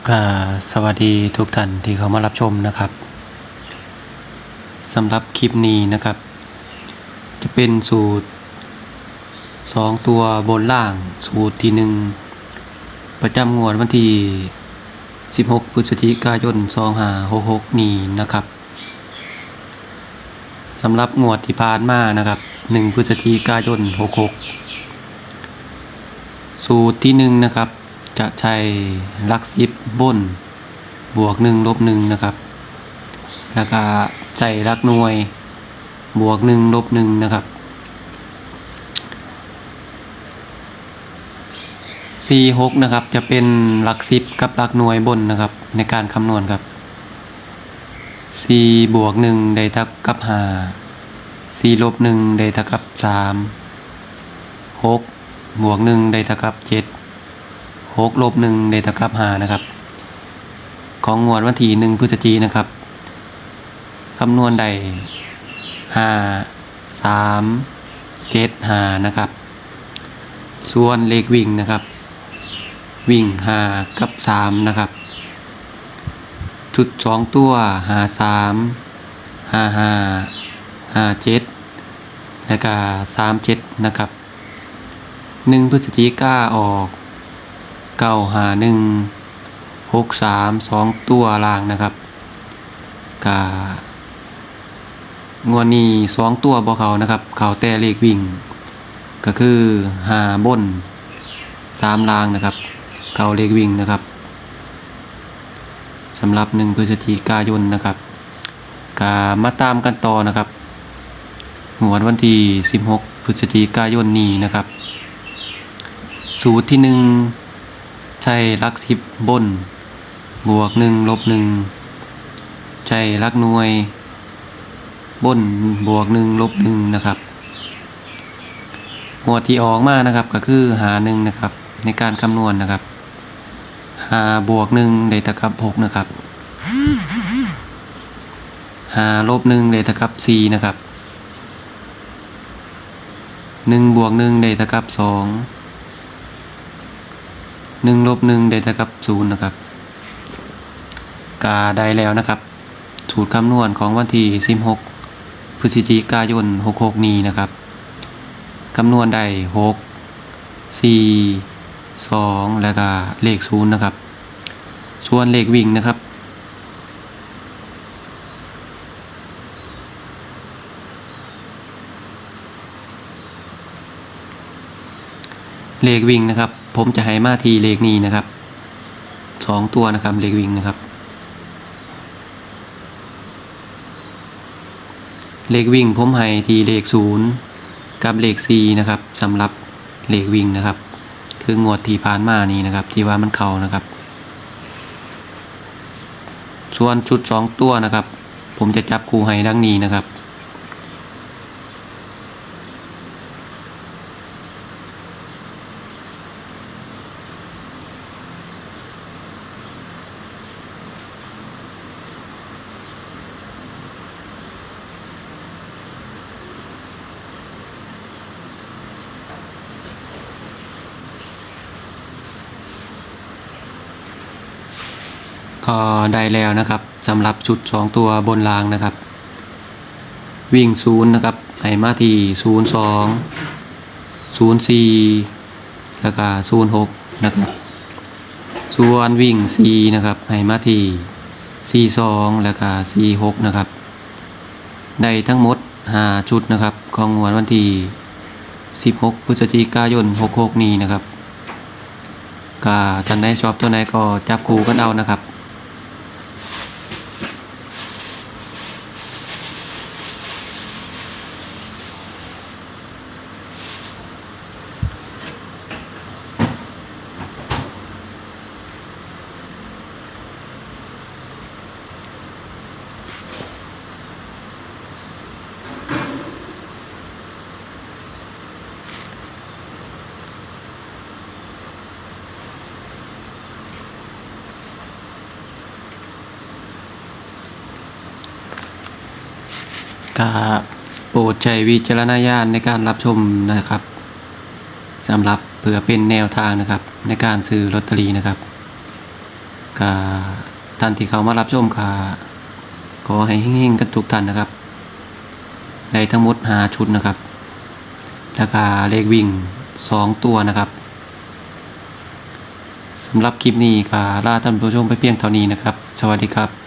สวัสดีทุกท่านที่เข้ามารับชมนะครับสำหรับคลิปนี้นะครับ จะเป็นสูตรสองตัวบนล่างสูตรที่หนึ่งประจำงวดวันที่ 16 พฤศจิกายน 2566 นี้นะครับสำหรับงวดที่ผ่านมานะครับ 1 พฤศจิกายน 66 สูตรที่หนึ่งนะครับ จะใช้ลักสิบบน บวกหนึ่งลบหนึ่งนะครับ แล้วก็ใส่ลักหน่วย บวกหนึ่งลบหนึ่งนะครับสี่หกนะครับ จะเป็นหลักสิบกับหลักหน่วยบนนะครับ ในการคำนวณครับสี่บวกหนึ่งได้เท่ากับห้าสี่ลบหนึ่งได้เท่ากับสามหกบวกหนึ่งได้เท่ากับเจ็ด หกลบหนึ่งได้ากับหานะครับ ของงวดวันที่หนึ่งพฤศจิกายนะครับคำนวณได้ห้าสามเจ็ดหานะครับ ส่วนเลขวิ่งนะครับ วิ่งหากับสามนะครับชุดสองตัวหาสามห้าห้าห้าเจ็ดแล้วก็สามเจ็ดนะครับหนึ่งพฤศจิกาออก เก้าหาหนึ่งหกสามสองตัวล่างนะครับกางวดนี้สองตัวบอเขานะครับเขาแต่เลขวิ่ง ก็คือหาบนสามลางนะครับ เขาเลขวิ่งนะครับสำหรับหนึ่งพฤศจิกายนนะครับกามาตามกันต่อนะครับหวดวันที่สิบหกพฤศจิกายนนี้นะครับ สูตรที่หนึ่ง ใช้ลักสิบบน บวกหนึ่งลบหนึ่งใช้ลักหน่วย บนบวกหนึ่งลบหนึ่งนะครับหมวดที่ออกมานะครับก็คือหาหนึ่งนะครับ ในการคำนวณนะครับหาบวกหนึ่งได้เท่ากับหกนะครับหาลบหนึ่งได้เท่ากับสี่นะครับหนึ่งบวกหนึ่งได้เท่ากับสอง หนึ่งลบหนึ่งได้เท่ากับศูนย์นะครับกาได้แล้วนะครับ สูตรคำนวณของวันที่สิบหกพฤศจิกายนหกหกนี้นะครับคำนวณได้หกสี่สองแล้วก็เลขศูนย์นะครับ ส่วนเลขวิ่งนะครับเลขวิ่งนะครับ ผมจะให้มาทีเลขนี้นะครับสองตัวนะครับเลขวิ่งนะครับ เลขวิ่งผมให้ทีเลขศูนย์กับเลขสี่นะครับสำหรับเลขวิ่งนะครับ คืองวดที่ผ่านมานี้นะครับ ที่ว่ามันเข่านะครับ ส่วนชุดสองตัวนะครับ ผมจะจับคู่ให้ดังนี้นะครับ ก็ได้แล้วนะครับสำหรับชุดสองตัวบนรางนะครับ วิ่งศูนย์นะครับไห้มาที่ศูนย์สองศูนย์สี่แล้วก็ศูนย์หกนะครับ ส่วนวิ่งสี่นะครับไห้มาที่สี่สองแล้วก็สี่หกนะครับ ได้ทั้งหมดห้าชุดนะครับ ของงวดวันที่สิบหกพฤศจิกายนหกหกนี้นะครับก็ท่านใดชอบตัวไหนก็จับคู่กันเอานะครับ ก็โปรดใช้วิจารณญาณในการรับชมนะครับสำหรับเพื่อเป็นแนวทางนะครับ ในการซื้อลอตเตอรี่นะครับก็ท่านที่เขามารับชมค่ะขอให้เฮงๆกันทุกท่านนะครับได้ทั้งหมดหาชุดนะครับแล้วก็เลขวิ่งสองตัวนะครับสำหรับคลิปนี้ก็ลาท่านผู้ชมไปเพียงเท่านี้นะครับ สวัสดีครับ